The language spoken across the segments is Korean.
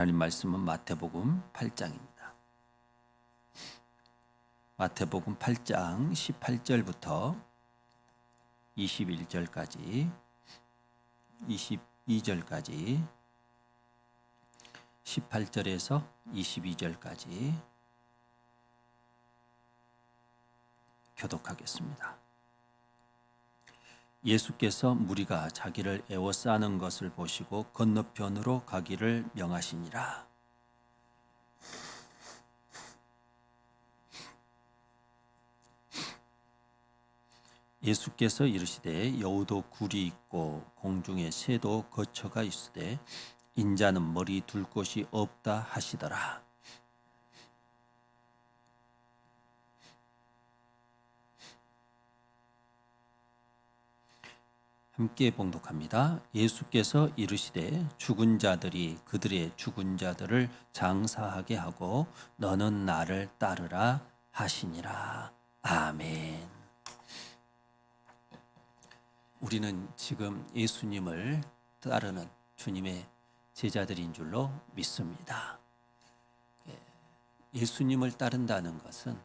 하나님 말씀은 마태복음 8장입니다. 마태복음 8장 18절부터 21절까지 22절까지 18절에서 22절까지 교독하겠습니다. 예수께서 무리가 자기를 애워싸는 것을 보시고 건너편으로 가기를 명하시니라. 예수께서 이르시되 여우도 굴이 있고 공중에 새도 거처가 있으되 인자는 머리 둘 곳이 없다 하시더라. 함께 봉독합니다. 예수께서 이르시되 죽은 자들이 그들의 죽은 자들을 장사하게 하고 너는 나를 따르라 하시니라. 아멘. 우리는 지금 예수님을 따르는 주님의 제자들인 줄로 믿습니다. 예, 예수님을 따른다는 것은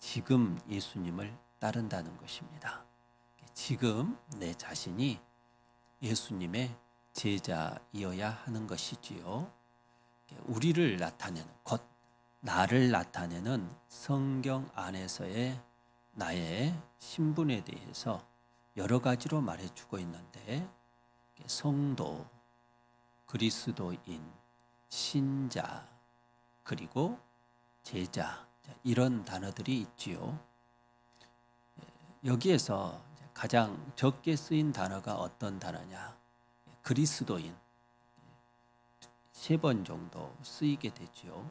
지금 예수님을 따른다는 것입니다. 지금 내 자신이 예수님의 제자이어야 하는 것이지요. 우리를 나타내는 곧 나를 나타내는 성경 안에서의 나의 신분에 대해서 여러 가지로 말해주고 있는데 성도, 그리스도인, 신자, 그리고 제자 이런 단어들이 있지요. 여기에서 가장 적게 쓰인 단어가 어떤 단어냐? 그리스도인 세 번 정도 쓰이게 되지요.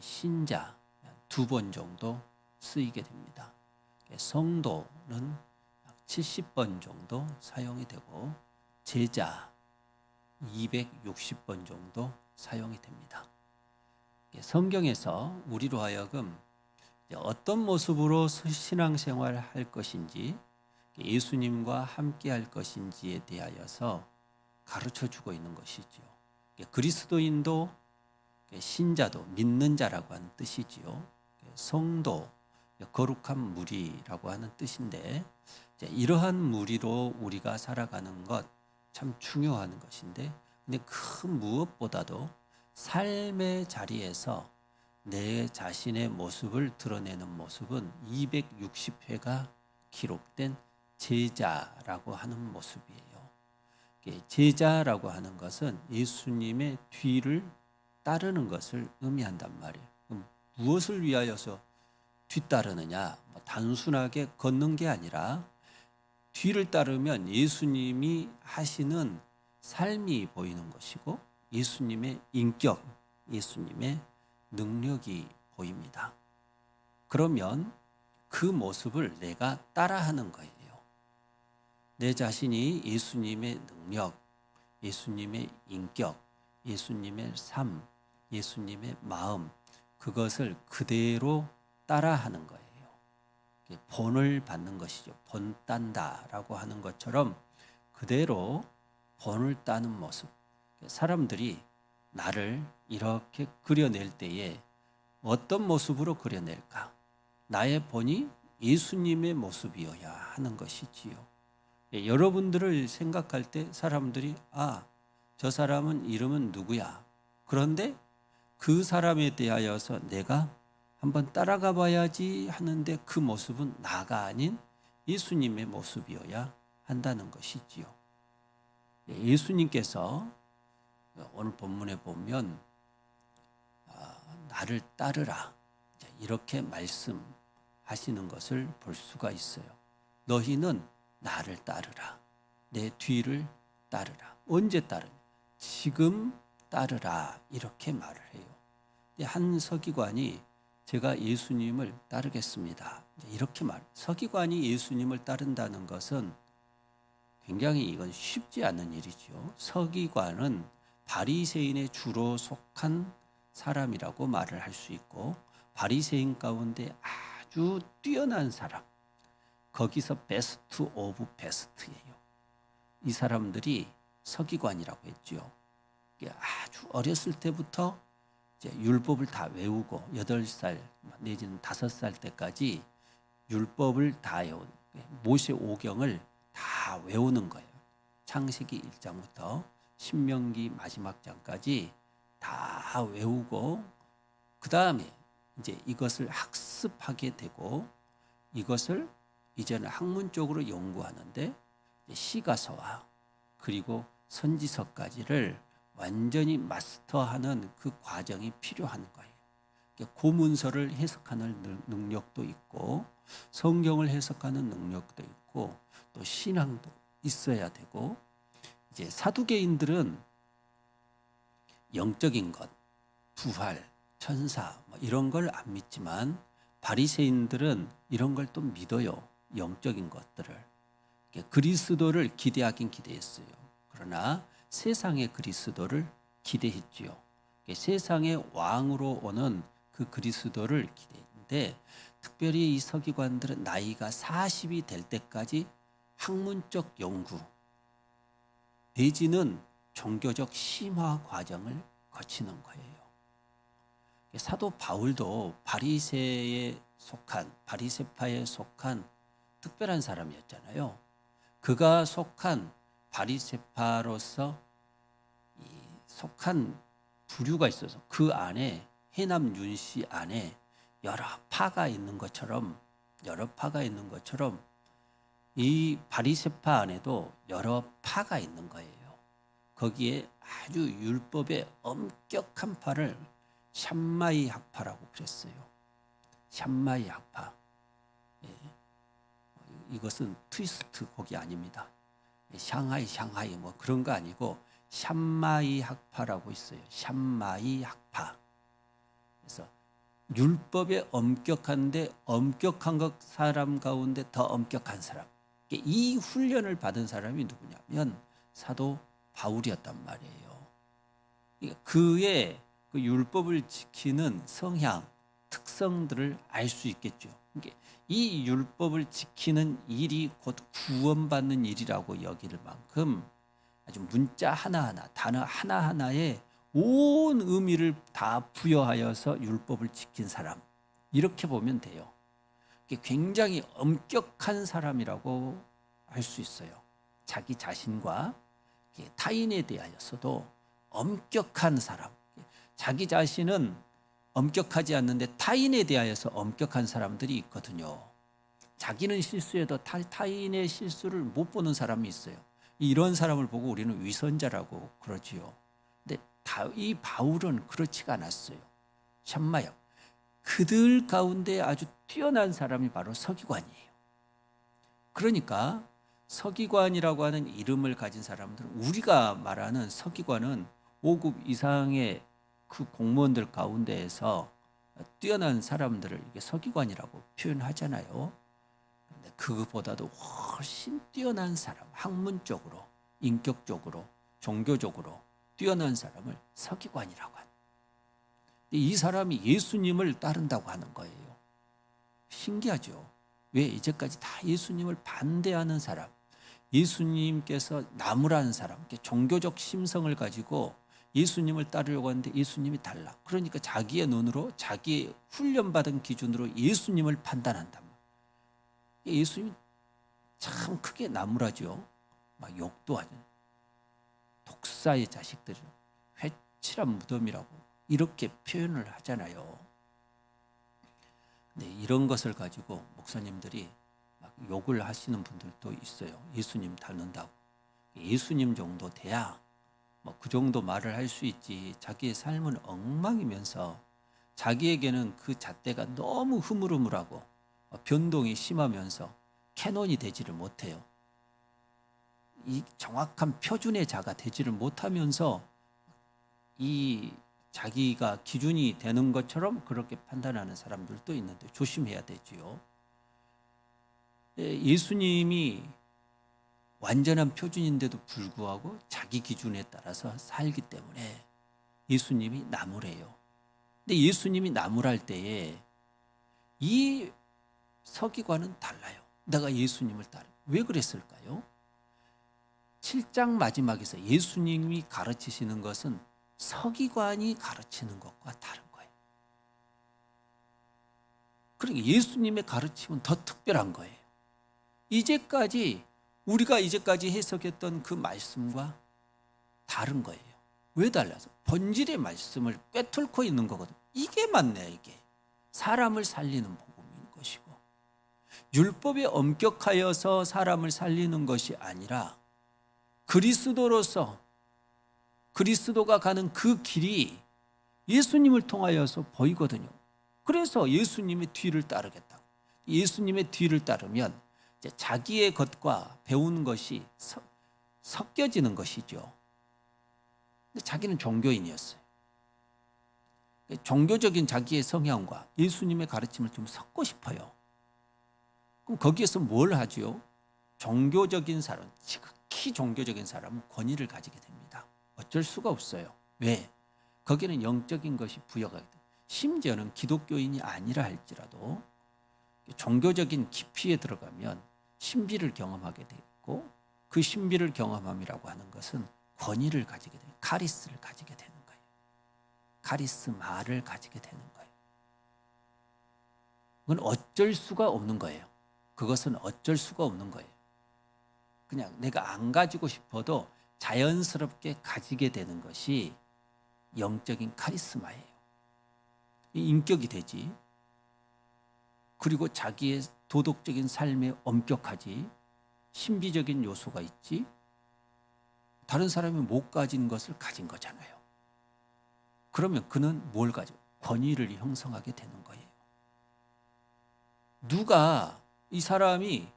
신자 두 번 정도 쓰이게 됩니다. 성도는 70번 정도 사용이 되고 제자 260번 정도 사용이 됩니다. 성경에서 우리로 하여금 어떤 모습으로 신앙생활을 할 것인지 예수님과 함께 할 것인지에 대하여서 가르쳐 주고 있는 것이지요. 그리스도인도 신자도 믿는 자라고 하는 뜻이지요. 성도 거룩한 무리라고 하는 뜻인데 이러한 무리로 우리가 살아가는 것 참 중요한 것인데 근데 그 무엇보다도 삶의 자리에서 내 자신의 모습을 드러내는 모습은 260회가 기록된 제자라고 하는 모습이에요. 제자라고 하는 것은 예수님의 뒤를 따르는 것을 의미한단 말이에요. 무엇을 위하여서 뒤따르느냐? 뭐 단순하게 걷는 게 아니라 뒤를 따르면 예수님이 하시는 삶이 보이는 것이고 예수님의 인격, 예수님의 능력이 보입니다. 그러면 그 모습을 내가 따라하는 거예요. 내 자신이 예수님의 능력, 예수님의 인격, 예수님의 삶, 예수님의 마음, 그것을 그대로 따라하는 거예요. 본을 받는 것이죠. 본 딴다라고 하는 것처럼 그대로 본을 따는 모습. 사람들이 나를 이렇게 그려낼 때에 어떤 모습으로 그려낼까? 나의 본이 예수님의 모습이어야 하는 것이지요. 예, 여러분들을 생각할 때 사람들이 아, 저 사람은 이름은 누구야? 그런데 그 사람에 대하여서 내가 한번 따라가 봐야지 하는데 그 모습은 나가 아닌 예수님의 모습이어야 한다는 것이지요. 예, 예수님께서 오늘 본문에 보면 아, 나를 따르라 이렇게 말씀하시는 것을 볼 수가 있어요. 너희는 나를 따르라. 내 뒤를 따르라. 언제 따르냐? 지금 따르라. 이렇게 말을 해요. 한 서기관이 제가 예수님을 따르겠습니다. 이렇게 말. 서기관이 예수님을 따른다는 것은 굉장히 이건 쉽지 않은 일이죠. 서기관은 바리새인의 주로 속한 사람이라고 말을 할 수 있고 바리새인 가운데 아주 뛰어난 사람. 거기서 베스트 오브 베스트예요. 이 사람들이 서기관이라고 했죠. 아주 어렸을 때부터 율법을 다 외우고 여덟 살 내지는 다섯 살 때까지 율법을 다 외운 모세 오경을 다 외우는 거예요. 창세기 1장부터 신명기 마지막 장까지 다 외우고 그 다음에 이제 이것을 학습하게 되고 이것을 이제는 학문적으로 연구하는데 시가서와 그리고 선지서까지를 완전히 마스터하는 그 과정이 필요한 거예요. 그러니까 고문서를 해석하는 능- 능력도 있고 성경을 해석하는 능력도 있고 또 신앙도 있어야 되고 이제 사두개인들은 영적인 것, 부활, 천사 뭐 이런 걸 안 믿지만 바리새인들은 이런 걸 또 믿어요. 영적인 것들을. 그리스도를 기대하긴 기대했어요. 그러나 세상의 그리스도를 기대했지요. 세상의 왕으로 오는 그 그리스도를 기대했는데 특별히 이 서기관들은 나이가 40이 될 때까지 학문적 연구 내지는 종교적 심화 과정을 거치는 거예요. 사도 바울도 바리새에 속한 바리새파에 속한 특별한 사람이었잖아요. 그가 속한 바리새파로서 이 속한 부류가 있어서 그 안에 해남 윤씨 안에 여러 파가 있는 것처럼 여러 파가 있는 것처럼 이 바리새파 안에도 여러 파가 있는 거예요. 거기에 아주 율법의 엄격한 파를 샴마이 학파라고 그랬어요. 샴마이 학파. 예. 이것은 트위스트 곡이 아닙니다. 샹하이 샹하이 뭐 그런 거 아니고 샴마이 학파라고 있어요. 샴마이 학파. 그래서 율법에 엄격한데 엄격한 것 사람 가운데 더 엄격한 사람. 이 훈련을 받은 사람이 누구냐면 사도 바울이었단 말이에요. 그의 그 율법을 지키는 성향, 특성들을 알 수 있겠죠. 그러니까 이 율법을 지키는 일이 곧 구원받는 일이라고 여길 만큼 아주 문자 하나하나, 단어 하나하나에 온 의미를 다 부여하여서 율법을 지킨 사람. 이렇게 보면 돼요. 굉장히 엄격한 사람이라고 할 수 있어요. 자기 자신과 타인에 대하여서도 엄격한 사람. 자기 자신은 엄격하지 않는데 타인에 대하여서 엄격한 사람들이 있거든요. 자기는 실수해도 타, 타인의 실수를 못 보는 사람이 있어요. 이런 사람을 보고 우리는 위선자라고 그러지요. 근데 다, 이 바울은 그렇지가 않았어요. 참마요. 그들 가운데 아주 뛰어난 사람이 바로 서기관이에요. 그러니까 서기관이라고 하는 이름을 가진 사람들은 우리가 말하는 서기관은 5급 이상의 그 공무원들 가운데에서 뛰어난 사람들을 이게 서기관이라고 표현하잖아요. 근데 그것보다도 훨씬 뛰어난 사람, 학문적으로, 인격적으로, 종교적으로 뛰어난 사람을 서기관이라고 하는. 이 사람이 예수님을 따른다고 하는 거예요. 신기하죠. 왜 이제까지 다 예수님을 반대하는 사람, 예수님께서 나무라는 사람, 종교적 심성을 가지고 예수님을 따르려고 하는데 예수님이 달라. 그러니까 자기의 눈으로 자기의 훈련받은 기준으로 예수님을 판단한단 말이에요. 예수님이 참 크게 나무라죠. 막 욕도 하죠. 독사의 자식들을 회칠한 무덤이라고 이렇게 표현을 하잖아요. 근데 이런 것을 가지고 목사님들이 막 욕을 하시는 분들도 있어요. 예수님 닮는다고. 예수님 정도 돼야 뭐 그 정도 말을 할 수 있지. 자기의 삶은 엉망이면서 자기에게는 그 잣대가 너무 흐물흐물하고 변동이 심하면서 캐논이 되지를 못해요. 이 정확한 표준의 자가 되지를 못하면서 이 자기가 기준이 되는 것처럼 그렇게 판단하는 사람들도 있는데 조심해야 되지요. 예, 예수님이 완전한 표준인데도 불구하고 자기 기준에 따라서 살기 때문에 예수님이 나무래요. 근데 예수님이 나무랄 때에 이 서기관은 달라요. 내가 예수님을 따르. 왜 그랬을까요? 7장 마지막에서 예수님이 가르치시는 것은 서기관이 가르치는 것과 다른 거예요. 그러니까 예수님의 가르침은 더 특별한 거예요. 이제까지 우리가 이제까지 해석했던 그 말씀과 다른 거예요. 왜 달라서? 본질의 말씀을 꿰뚫고 있는 거거든. 이게 맞네, 이게. 사람을 살리는 복음인 것이고. 율법에 엄격하여서 사람을 살리는 것이 아니라 그리스도로서 그리스도가 가는 그 길이 예수님을 통하여서 보이거든요. 그래서 예수님의 뒤를 따르겠다. 예수님의 뒤를 따르면 자기의 것과 배운 것이 서, 섞여지는 것이죠. 근데 자기는 종교인이었어요. 종교적인 자기의 성향과 예수님의 가르침을 좀 섞고 싶어요. 그럼 거기에서 뭘 하지요? 종교적인 사람, 지극히 종교적인 사람은 권위를 가지게 됩니다. 어쩔 수가 없어요. 왜? 거기는 영적인 것이 부여가 돼. 심지어는 기독교인이 아니라 할지라도 종교적인 깊이에 들어가면 신비를 경험하게 되고 그 신비를 경험함이라고 하는 것은 권위를 가지게 돼요. 카리스를 가지게 되는 거예요. 카리스마를 가지게 되는 거예요. 그건 어쩔 수가 없는 거예요. 그것은 어쩔 수가 없는 거예요. 그냥 내가 안 가지고 싶어도 자연스럽게 가지게 되는 것이 영적인 카리스마예요. 인격이 되지. 그리고 자기의 도덕적인 삶에 엄격하지. 신비적인 요소가 있지. 다른 사람이 못 가진 것을 가진 거잖아요. 그러면 그는 뭘 가져? 권위를 형성하게 되는 거예요. 누가 이 사람이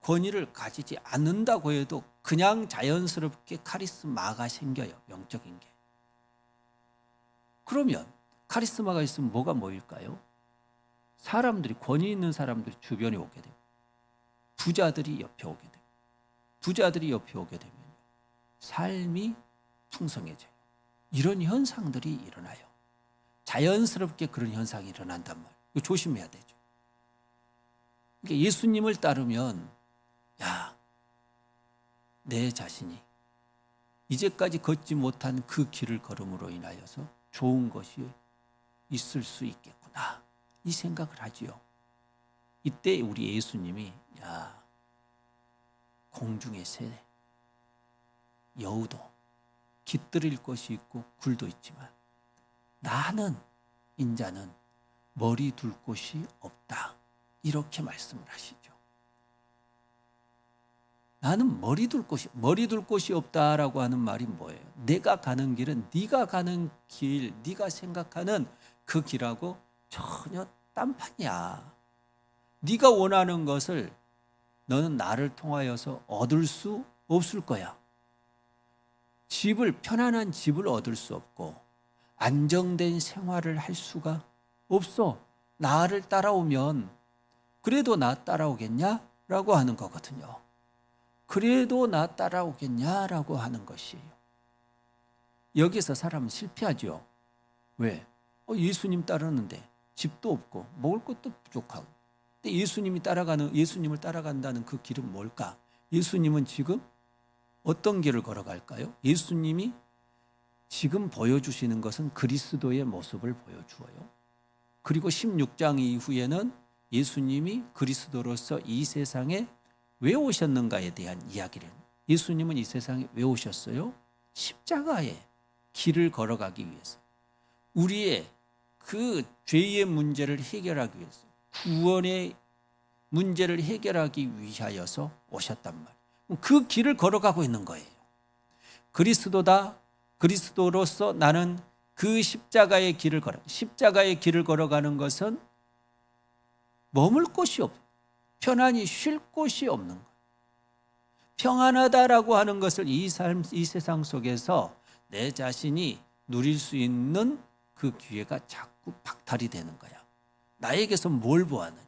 권위를 가지지 않는다고 해도 그냥 자연스럽게 카리스마가 생겨요. 영적인 게. 그러면 카리스마가 있으면 뭐가 모일까요? 사람들이 권위 있는 사람들이 주변에 오게 되고 부자들이 옆에 오게 되고 부자들이 옆에 오게 되면 삶이 풍성해져요. 이런 현상들이 일어나요. 자연스럽게 그런 현상이 일어난단 말이에요. 이거 조심해야 되죠. 그러니까 예수님을 따르면 야, 내 자신이 이제까지 걷지 못한 그 길을 걸음으로 인하여서 좋은 것이 있을 수 있겠구나. 이 생각을 하지요. 이때 우리 예수님이 야, 공중의 새 여우도 깃들일 것이 있고 굴도 있지만 나는 인자는 머리 둘 곳이 없다. 이렇게 말씀을 하시죠. 나는 머리 둘 곳이 머리 둘 곳이 없다라고 하는 말이 뭐예요? 내가 가는 길은 네가 가는 길, 네가 생각하는 그 길하고 전혀 딴판이야. 네가 원하는 것을 너는 나를 통하여서 얻을 수 없을 거야. 집을 편안한 집을 얻을 수 없고 안정된 생활을 할 수가 없어. 나를 따라오면 그래도 나 따라오겠냐 라고 하는 거거든요. 그래도 나 따라오겠냐 라고 하는 것이에요. 여기서 사람은 실패하죠. 왜? 어, 예수님 따르는데 집도 없고 먹을 것도 부족하고. 근데 예수님이 따라가는 예수님을 따라간다는 그 길은 뭘까? 예수님은 지금 어떤 길을 걸어갈까요? 예수님이 지금 보여주시는 것은 그리스도의 모습을 보여주어요. 그리고 16장 이후에는 예수님이 그리스도로서 이 세상에 왜 오셨는가에 대한 이야기를 예수님은 이 세상에 왜 오셨어요? 십자가의 길을 걸어가기 위해서 우리의 그 죄의 문제를 해결하기 위해서 구원의 문제를 해결하기 위하여서 오셨단 말이에요. 그 길을 걸어가고 있는 거예요. 그리스도다. 그리스도로서 나는 그 십자가의 길을 걸어. 십자가의 길을 걸어가는 것은 머물 곳이 없. 편안히 쉴 곳이 없는. 평안하다라고 하는 것을 이 삶, 이 세상 속에서 내 자신이 누릴 수 있는 그 기회가 자꾸 박탈이 되는 거야. 나에게서 뭘 보았느냐?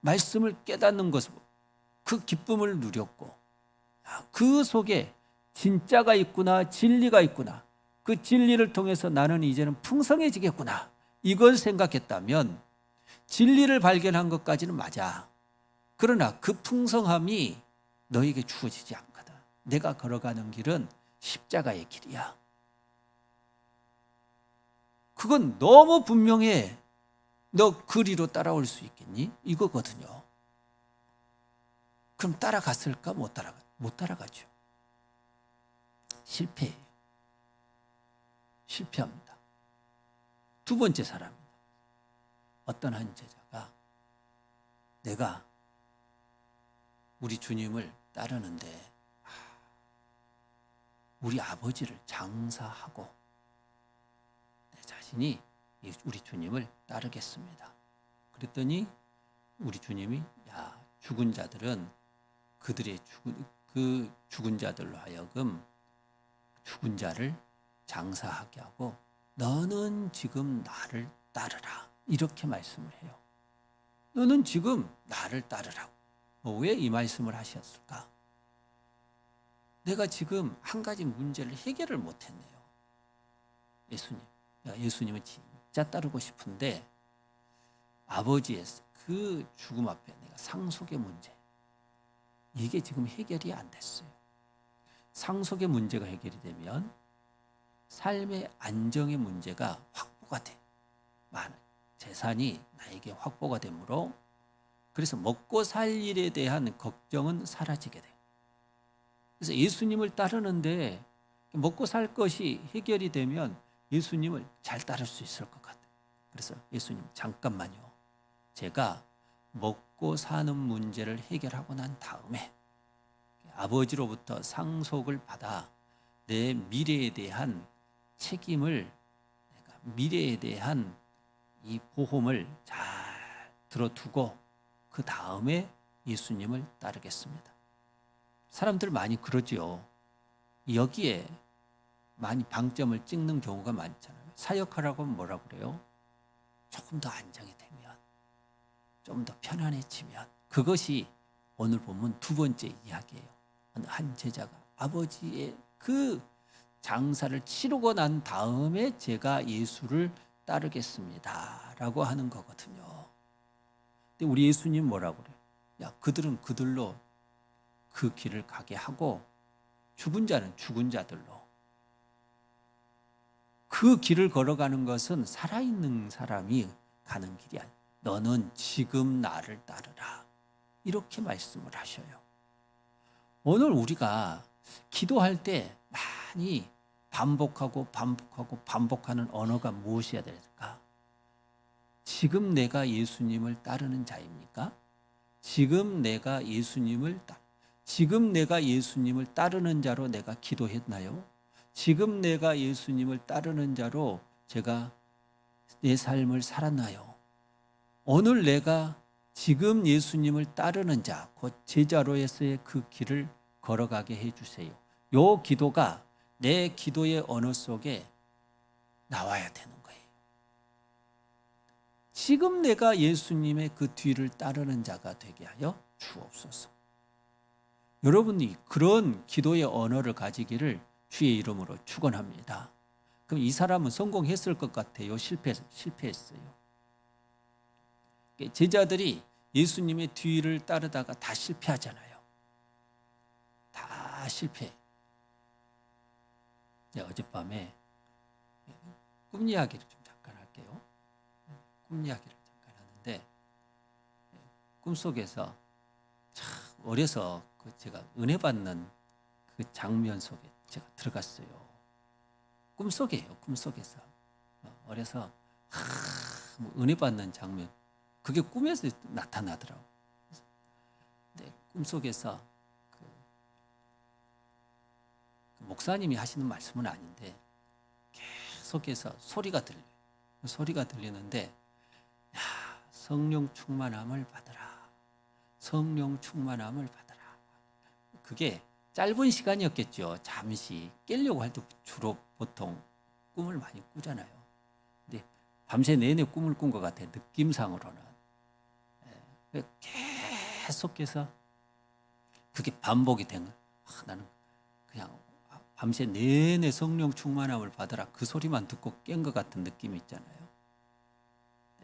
말씀을 깨닫는 것을 그 기쁨을 누렸고 아, 그 속에 진짜가 있구나 진리가 있구나 그 진리를 통해서 나는 이제는 풍성해지겠구나 이걸 생각했다면 진리를 발견한 것까지는 맞아 그러나 그 풍성함이 너에게 주어지지 않거든 내가 걸어가는 길은 십자가의 길이야 그건 너무 분명해. 너 그리로 따라올 수 있겠니? 이거거든요. 그럼 따라갔을까? 못 따라가. 못 따라가죠. 실패해요. 실패합니다. 두 번째 사람입니다. 어떤 한 제자가 내가 우리 주님을 따르는데 아, 우리 아버지를 장사하고 내 자신이 이 우리 주님을 따르겠습니다. 그랬더니 우리 주님이 야 죽은 자들은 그들의 죽은 그 죽은 자들로 하여금 죽은 자를 장사하게 하고 너는 지금 나를 따르라 이렇게 말씀을 해요. 너는 지금 나를 따르라고. 뭐왜이 말씀을 하셨을까? 내가 지금 한 가지 문제를 해결을 못했네요. 예수님, 야, 예수님은 진짜 따르고 싶은데 아버지의 그 죽음 앞에 내가 상속의 문제 이게 지금 해결이 안 됐어요. 상속의 문제가 해결이 되면 삶의 안정의 문제가 확보가 돼. 많은 재산이 나에게 확보가 되므로 그래서 먹고 살 일에 대한 걱정은 사라지게 돼. 그래서 예수님을 따르는데 먹고 살 것이 해결이 되면 예수님을 잘 따를 수 있을 것 같아요. 그래서 예수님 잠깐만요. 제가 먹고 사는 문제를 해결하고 난 다음에 아버지로부터 상속을 받아 내 미래에 대한 책임을 내가 미래에 대한 이 보험을 잘 들어두고 그 다음에 예수님을 따르겠습니다. 사람들 많이 그러지요. 여기에 많이 방점을 찍는 경우가 많잖아요. 사역하라고 하면 뭐라 그래요? 조금 더 안정이 되면, 좀 더 편안해지면 그것이 오늘 보면 두 번째 이야기예요. 한 제자가 아버지의 그 장사를 치르고 난 다음에 제가 예수를 따르겠습니다 라고 하는 거거든요. 근데 우리 예수님 뭐라고 그래요? 야, 그들은 그들로 그 길을 가게 하고 죽은 자는 죽은 자들로 그 길을 걸어가는 것은 살아있는 사람이 가는 길이 아니야. 너는 지금 나를 따르라. 이렇게 말씀을 하셔요. 오늘 우리가 기도할 때 많이 반복하고 반복하고 반복하는 언어가 무엇이어야 될까? 지금 내가 예수님을 따르는 자입니까? 지금 내가 예수님을 따 지금 내가 예수님을 따르는 자로 내가 기도했나요? 지금 내가 예수님을 따르는 자로 제가 내 삶을 살았나요? 오늘 내가 지금 예수님을 따르는 자, 곧 제자로에서의 그 길을 걸어가게 해주세요. 요 기도가 내 기도의 언어 속에 나와야 되는 거예요. 지금 내가 예수님의 그 뒤를 따르는 자가 되게 하여 주옵소서. 여러분이 그런 기도의 언어를 가지기를 주의 이름으로 축원합니다. 그럼 이 사람은 성공했을 것 같아요. 실패 실패했어요. 제자들이 예수님의 뒤를 따르다가 다 실패하잖아요. 다 실패. 네, 어젯밤에 꿈 이야기를 좀 잠깐 할게요. 꿈 이야기를 잠깐 하는데 꿈 속에서 참 어려서 그 제가 은혜 받는 그 장면 속에 제가 들어갔어요. 꿈속이에요. 꿈속에서 어, 어려서 하, 뭐 은혜 받는 장면 그게 꿈에서 나타나더라고. 근데 꿈속에서 그, 그 목사님이 하시는 말씀은 아닌데 계속해서 소리가 들려요. 소리가 들리는데 야, 성령 충만함을 받으라. 성령 충만함을 받으라. 그게 짧은 시간이었겠죠. 잠시 깨려고 할 때 주로 보통 꿈을 많이 꾸잖아요. 근데 밤새 내내 꿈을 꾼 것 같아. 느낌상으로는. 예, 계속해서 그게 반복이 된 거야. 아, 나는 그냥 밤새 내내 성령 충만함을 받으라 그 소리만 듣고 깬 것 같은 느낌이 있잖아요.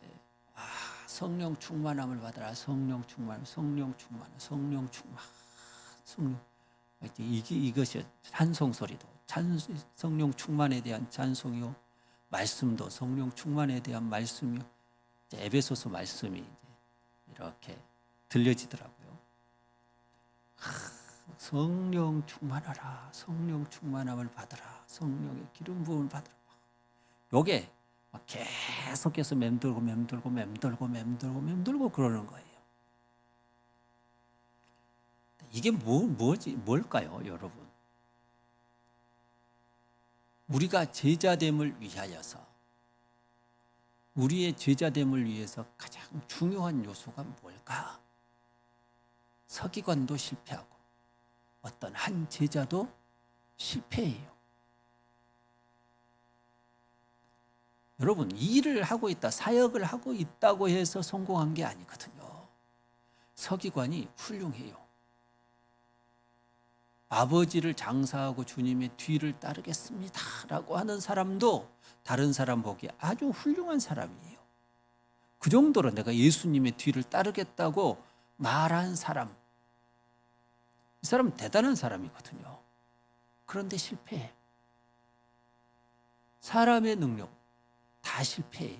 네. 아, 성령 충만함을 받으라 성령 충만 성령 충만 성령 충만 성령 이게 이것이 찬송 소리도 찬 성령 충만에 대한 찬송이요 말씀도 성령 충만에 대한 말씀이 이제 에베소서 말씀이 이렇게 들려지더라고요. 하, 성령 충만하라. 성령 충만함을 받으라. 성령의 기름 부음을 받으라. 요게 막 계속해서 맴돌고 맴돌고 맴돌고 맴돌고 맴돌고 그러는 거예요. 이게 뭐 뭐지 뭘까요, 여러분? 우리가 제자됨을 위하여서 우리의 제자됨을 위해서 가장 중요한 요소가 뭘까? 서기관도 실패하고 어떤 한 제자도 실패해요. 여러분 일을 하고 있다, 사역을 하고 있다고 해서 성공한 게 아니거든요. 서기관이 훌륭해요. 아버지를 장사하고 주님의 뒤를 따르겠습니다 라고 하는 사람도 다른 사람 보기에 아주 훌륭한 사람이에요. 그 정도로 내가 예수님의 뒤를 따르겠다고 말한 사람, 이 사람은 대단한 사람이거든요. 그런데 실패해. 사람의 능력 다 실패해요.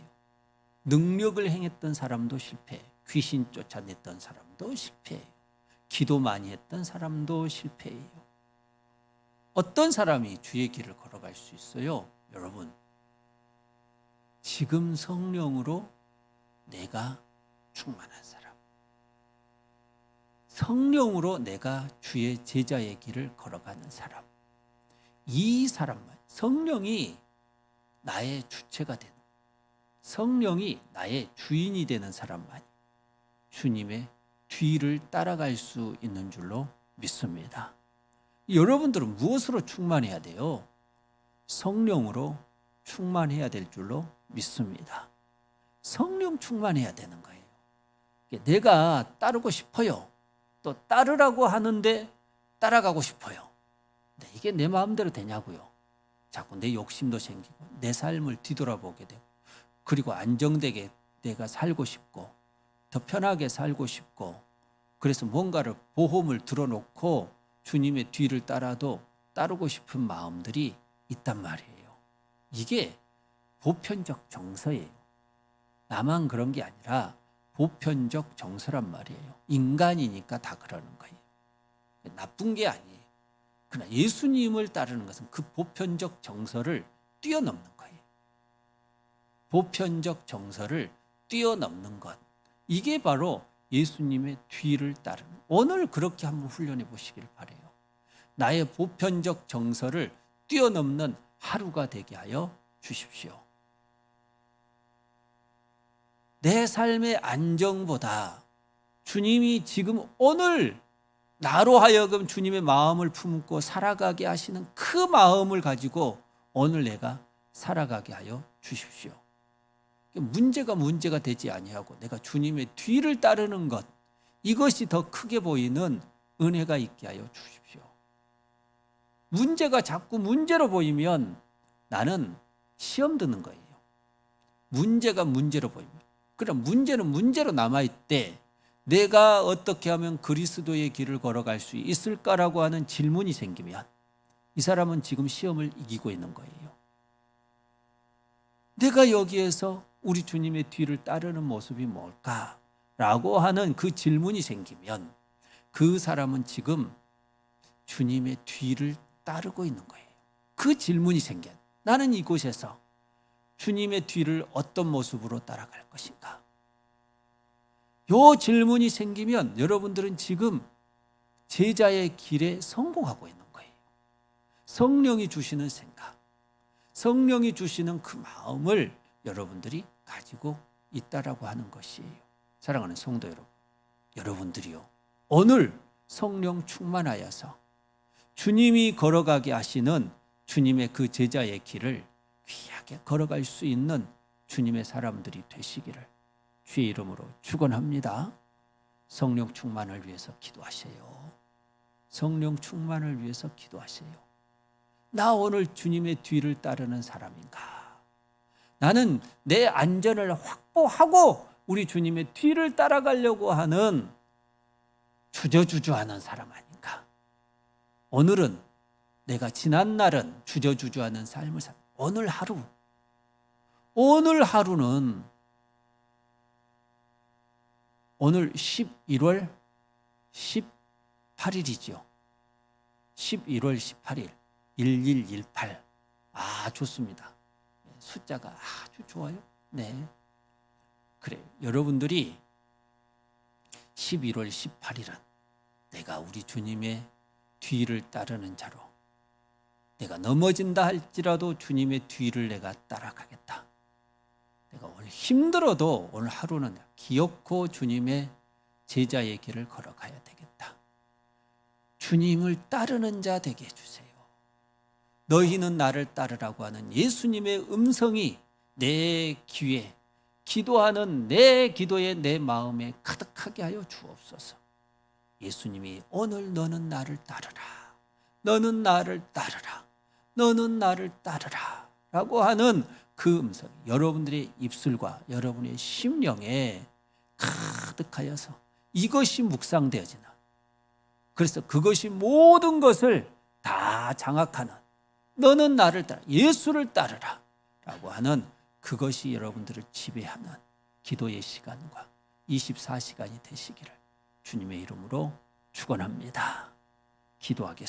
능력을 행했던 사람도 실패, 귀신 쫓아냈던 사람도 실패해요. 기도 많이 했던 사람도 실패해요. 어떤 사람이 주의 길을 걸어갈 수 있어요? 여러분, 지금 성령으로 내가 충만한 사람. 성령으로 내가 주의 제자의 길을 걸어가는 사람. 이 사람만, 성령이 나의 주체가 되는, 성령이 나의 주인이 되는 사람만이 주님의 뒤를 따라갈 수 있는 줄로 믿습니다. 여러분들은 무엇으로 충만해야 돼요? 성령으로 충만해야 될 줄로 믿습니다. 성령 충만해야 되는 거예요. 내가 따르고 싶어요. 또 따르라고 하는데 따라가고 싶어요. 이게 내 마음대로 되냐고요. 자꾸 내 욕심도 생기고 내 삶을 뒤돌아보게 되고 그리고 안정되게 내가 살고 싶고 더 편하게 살고 싶고 그래서 뭔가를 보험을 들어놓고 주님의 뒤를 따라도 따르고 싶은 마음들이 있단 말이에요. 이게 보편적 정서예요. 나만 그런 게 아니라 보편적 정서란 말이에요. 인간이니까 다 그러는 거예요. 나쁜 게 아니에요. 그러나 예수님을 따르는 것은 그 보편적 정서를 뛰어넘는 거예요. 보편적 정서를 뛰어넘는 것. 이게 바로 예수님의 뒤를 따르는. 오늘 그렇게 한번 훈련해 보시길 바래요. 나의 보편적 정서를 뛰어넘는 하루가 되게 하여 주십시오. 내 삶의 안정보다 주님이 지금 오늘 나로 하여금 주님의 마음을 품고 살아가게 하시는 그 마음을 가지고 오늘 내가 살아가게 하여 주십시오. 문제가 문제가 되지 아니하고 내가 주님의 뒤를 따르는 것 이것이 더 크게 보이는 은혜가 있게 하여 주십시오. 문제가 자꾸 문제로 보이면 나는 시험 드는 거예요. 문제가 문제로 보이면. 그럼 문제는 문제로 남아있대. 내가 어떻게 하면 그리스도의 길을 걸어갈 수 있을까라고 하는 질문이 생기면 이 사람은 지금 시험을 이기고 있는 거예요. 내가 여기에서 우리 주님의 뒤를 따르는 모습이 뭘까? 라고 하는 그 질문이 생기면 그 사람은 지금 주님의 뒤를 따르고 있는 거예요. 그 질문이 생겨. 나는 이곳에서 주님의 뒤를 어떤 모습으로 따라갈 것인가? 요 질문이 생기면 여러분들은 지금 제자의 길에 성공하고 있는 거예요. 성령이 주시는 생각, 성령이 주시는 그 마음을 여러분들이 가지고 있다라고 하는 것이에요. 사랑하는 성도 여러분, 여러분들이요. 오늘 성령 충만하여서 주님이 걸어가게 하시는 주님의 그 제자의 길을 귀하게 걸어갈 수 있는 주님의 사람들이 되시기를 주의 이름으로 축원합니다. 성령 충만을 위해서 기도하세요. 성령 충만을 위해서 기도하세요. 나 오늘 주님의 뒤를 따르는 사람인가? 나는 내 안전을 확보하고 우리 주님의 뒤를 따라가려고 하는 주저주저하는 사람 아닌가? 오늘은 내가 지난 날은 주저주저하는 삶을 살. 오늘 하루 오늘 하루는 오늘 11월 18일이죠. 11월 18일 1118. 아, 좋습니다. 숫자가 아주 좋아요. 네. 그래. 여러분들이 11월 18일은 내가 우리 주님의 뒤를 따르는 자로 내가 넘어진다 할지라도 주님의 뒤를 내가 따라가겠다. 내가 오늘 힘들어도 오늘 하루는 기어코 주님의 제자의 길을 걸어가야 되겠다. 주님을 따르는 자 되게 해주세요. 너희는 나를 따르라고 하는 예수님의 음성이 내 귀에 기도하는 내 기도에 내 마음에 가득하게 하여 주옵소서. 예수님이 오늘 너는 나를 따르라. 너는 나를 따르라. 너는 나를 따르라. 라고 하는 그 음성이 여러분들의 입술과 여러분의 심령에 가득하여서 이것이 묵상되어지는 그래서 그것이 모든 것을 다 장악하는 너는 나를 따라 예수를 따르라 라고 하는 그것이 여러분들을 지배하는 기도의 시간과 24시간이 되시기를 주님의 이름으로 축원합니다. 기도하겠습니다.